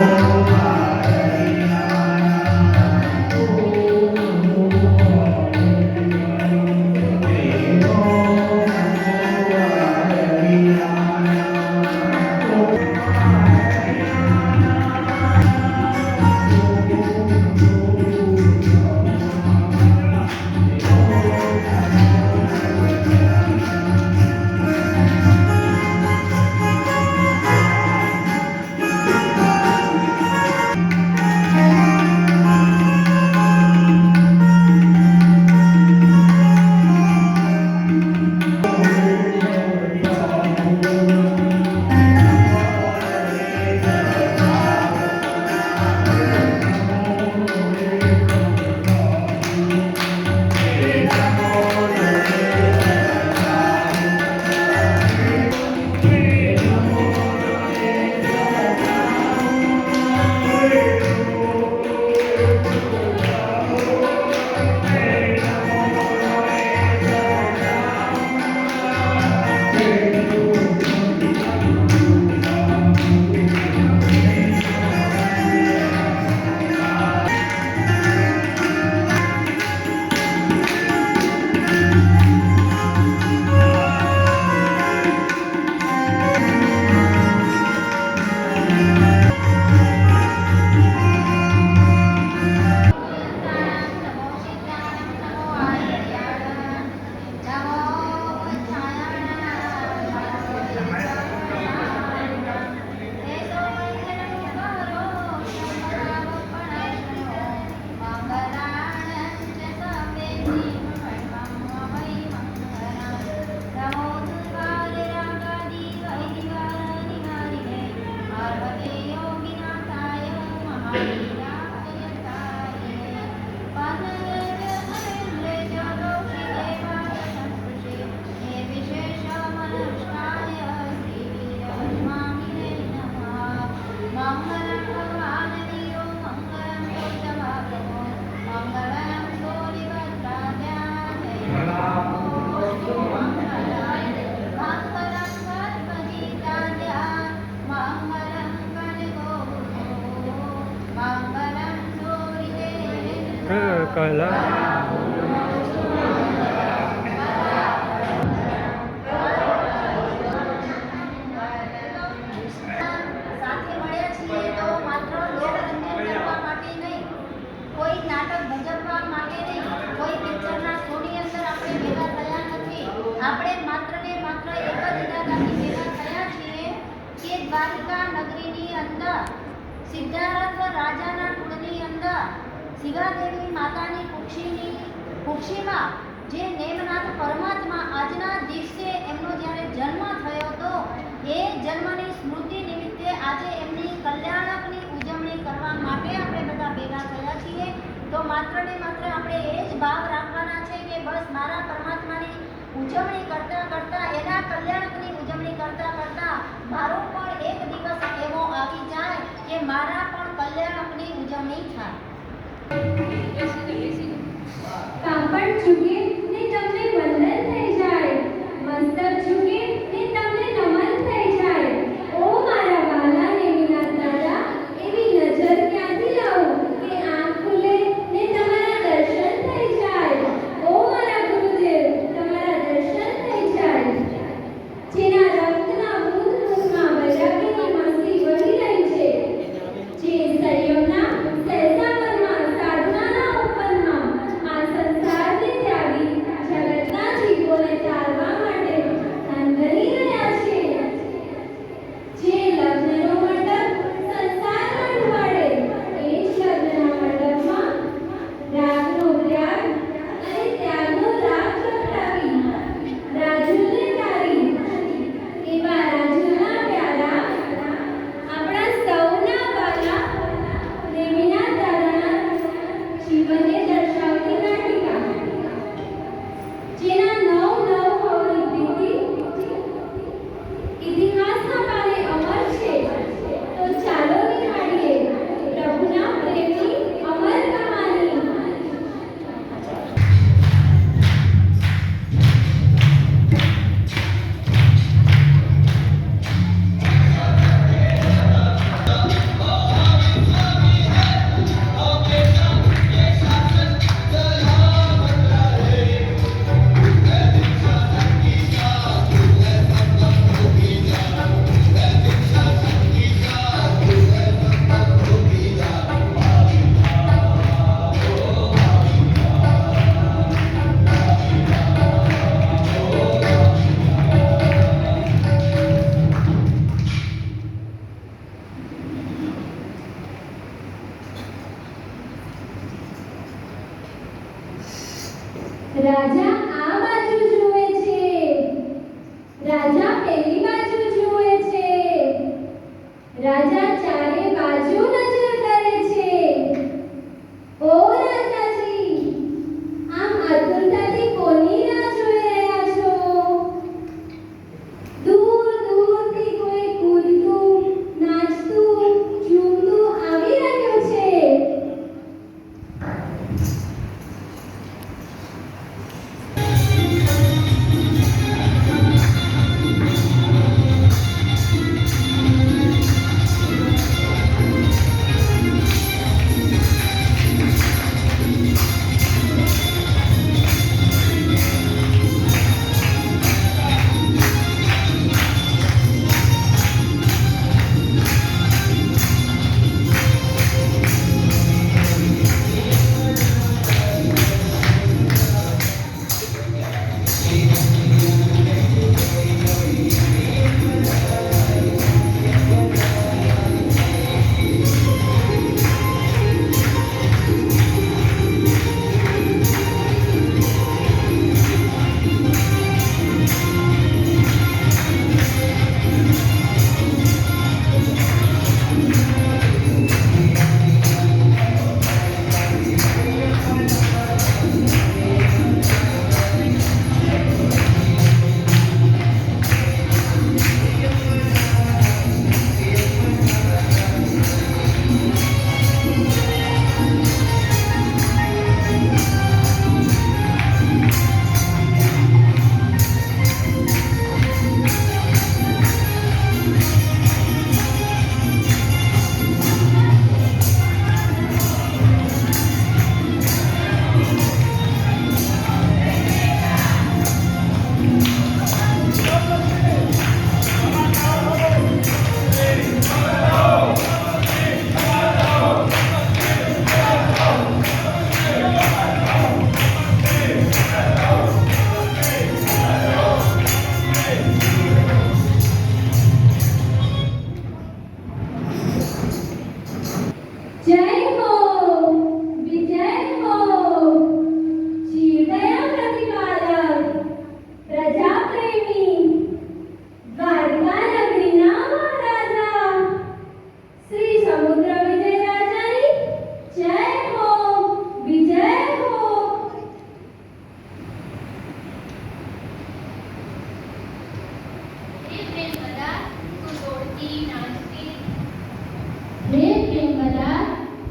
Então Música எல்லாம் કુક્ષીમાં જે નેમનાથ પરમાત્મા આજના દિવસે એમનો જ્યારે જન્મ થયો હતો એ જન્મની સ્મૃતિ નિમિત્તે આજે એમની કલ્યાણકની ઉજવણી કરવા માટે આપણે બધા ભેગા થયા છીએ. તો માત્ર ને માત્ર આપણે એ જ ભાવ રાખવાના છે કે બસ મારા પરમાત્માની ઉજવણી કરતા કરતા, એના કલ્યાણકની ઉજવણી કરતા કરતા મારો પણ એક દિવસ એવો આવી જાય કે મારા પણ કલ્યાણકની ઉજવણી થાય. Tá, partiu. E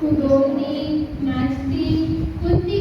कुडोली नाचती कुत्ती